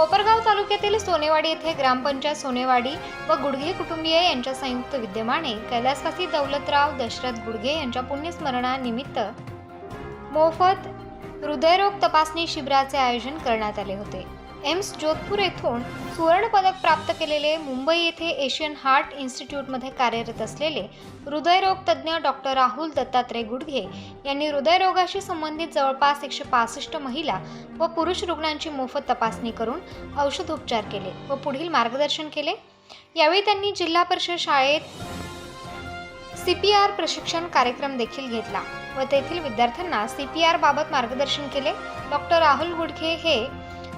कोपरगाव तालुक्यातील सोनेवाडी येथे ग्रामपंचायत सोनेवाडी व गुडघे कुटुंबीय यांच्या संयुक्त विद्यमाने कैलासवासी दौलतराव दशरथ गुडघे यांच्या पुण्यस्मरणानिमित्त मोफत हृदयरोग तपासणी शिबिराचे आयोजन करण्यात आले होते. एम्स जोधपूर येथून सुवर्णपदक प्राप्त केलेले मुंबई येथे एशियन हार्ट इन्स्टिट्यूटमध्ये कार्यरत असलेले हृदयरोग तज्ज्ञ डॉक्टर राहुल दत्तात्रय गुडघे यांनी हृदयरोगाशी संबंधित जवळपास एकशे पासष्ट महिला व पुरुष रुग्णांची मोफत तपासणी करून औषधोपचार केले व पुढील मार्गदर्शन केले. यावेळी त्यांनी जिल्हा परिषद शाळेत सी पी आर प्रशिक्षण कार्यक्रम देखील घेतला व तेथील विद्यार्थ्यांना सी पी आर बाबत मार्गदर्शन केले. डॉक्टर राहुल गुडघे हे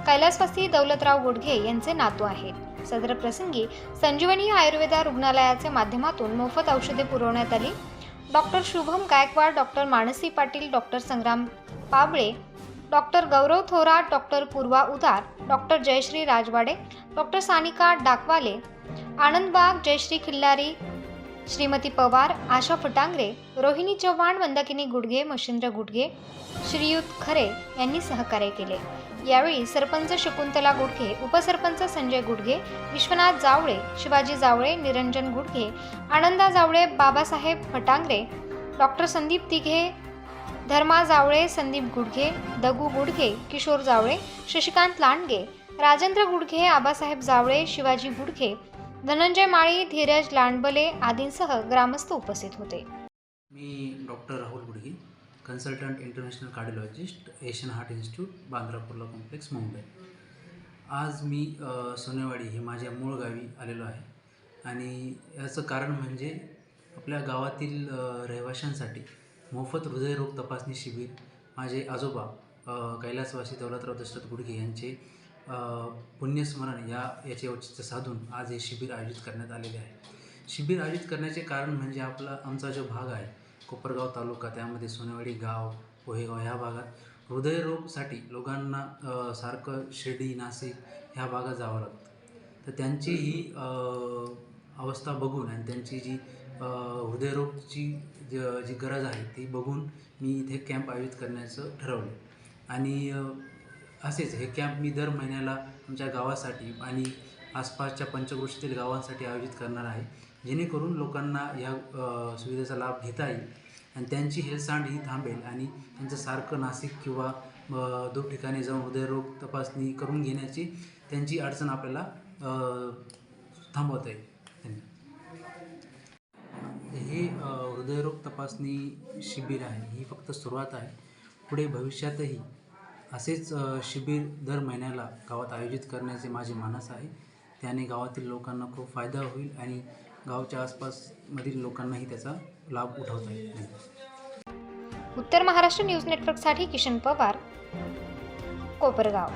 कैलासवासी दौलतराव गुडघे यांचे नातू आहेत. सदर प्रसंगी संजीवनी आयुर्वेदा रुग्णालयाचे माध्यमातून मोफत औषधे पुरवण्यात आली. Doctor Shubham Gaikwad doctor Mansi Patil doctor Sangram Pabale doctor Gaurav Thorat doctor Purva Udar doctor Jayashree Rajwade doctor Sanika Dakwale Anandbag Jayashree Khillari Shrimati Pawar Asha Phatangare Rohini Chavan Mandakini Gudge Mashindra Gudge Shriyut Khare यांनी सहकार्य केले. यावेळी सरपंच शकुंतला गुडघे उपसरपंच संजय गुडघे Vishwanath Jawale Shivaji Jawale Niranjan Gudghe Ananda Jawale Babasaheb Phatangare doctor Sandeep तिघे धर्मा जावळे संदीप गुडघे दगू गुडघे किशोर जावळे शशिकांत लांडगे राजेंद्र गुडघे आबासाहेब जावळे शिवाजी गुडघे धनंजय माळी धीरज लांडबले आदींसह ग्रामस्थ उपस्थित होते. मी doctor Rahul Gudgi consultant international cardiologist Asian heart institute Bandra Kurla complex Mumbai. आज मी सोनेवाडी हे माझ्या मूळ गावी आलेलो आहे आणि याचं कारण म्हणजे आपल्या गावातील रहिवाशांसाठी मोफत हृदयरोग तपासणी शिबिर माझे आजोबा कैलासवासी दौलतराव दशरथ गुडगे यांचे पुण्यस्मरण या याचे औचित्य साधून आज हे शिबिर आयोजित करण्यात आलेले आहे. शिबिर आयोजित करण्याचे कारण म्हणजे आपला आमचा जो भाग आहे कोपरगाव तालुका त्यामध्ये सोनेवाडी गाव पोहेगाव ह्या भागात हृदयरोगसाठी लोकांना सारखं शिर्डी नाशिक ह्या भागात जावं लागतं. तर त्यांची ही अवस्था बघून आणि त्यांची जी हृदयरोगची जी गरज आहे ती बघून मी इथे कॅम्प आयोजित करण्याचं ठरवलं. आणि असेच हे कॅम्प मी दर महिन्याला आमच्या गावासाठी आणि आसपासच्या पंचक्रोशीतील गावांसाठी आयोजित करणार आहे. जेणेकरून लोकांना या सुविधेचा लाभ घेता येईल आणि त्यांची हेळसांड ही थांबेल आणि त्यांचं सारखं नाशिक किंवा दोन ठिकाणी जाऊन हृदयरोग तपासणी करून घेण्याची त्यांची अडचण आपल्याला थांबवता येईल. धन्यवाद. हे हृदयरोग तपासणी शिबिर आहे. ही फक्त सुरुवात आहे. पुढे भविष्यातही असेच शिबिर दर महिन्याला गावात आयोजित करण्याचे माझे मानस आहे. त्याने गावातील लोकांना खूप फायदा होईल आणि गावच्या आसपासमधील लोकांनाही त्याचा लाभ उठवता येईल. उत्तर महाराष्ट्र न्यूज नेटवर्कसाठी किशन पवार कोपरगाव.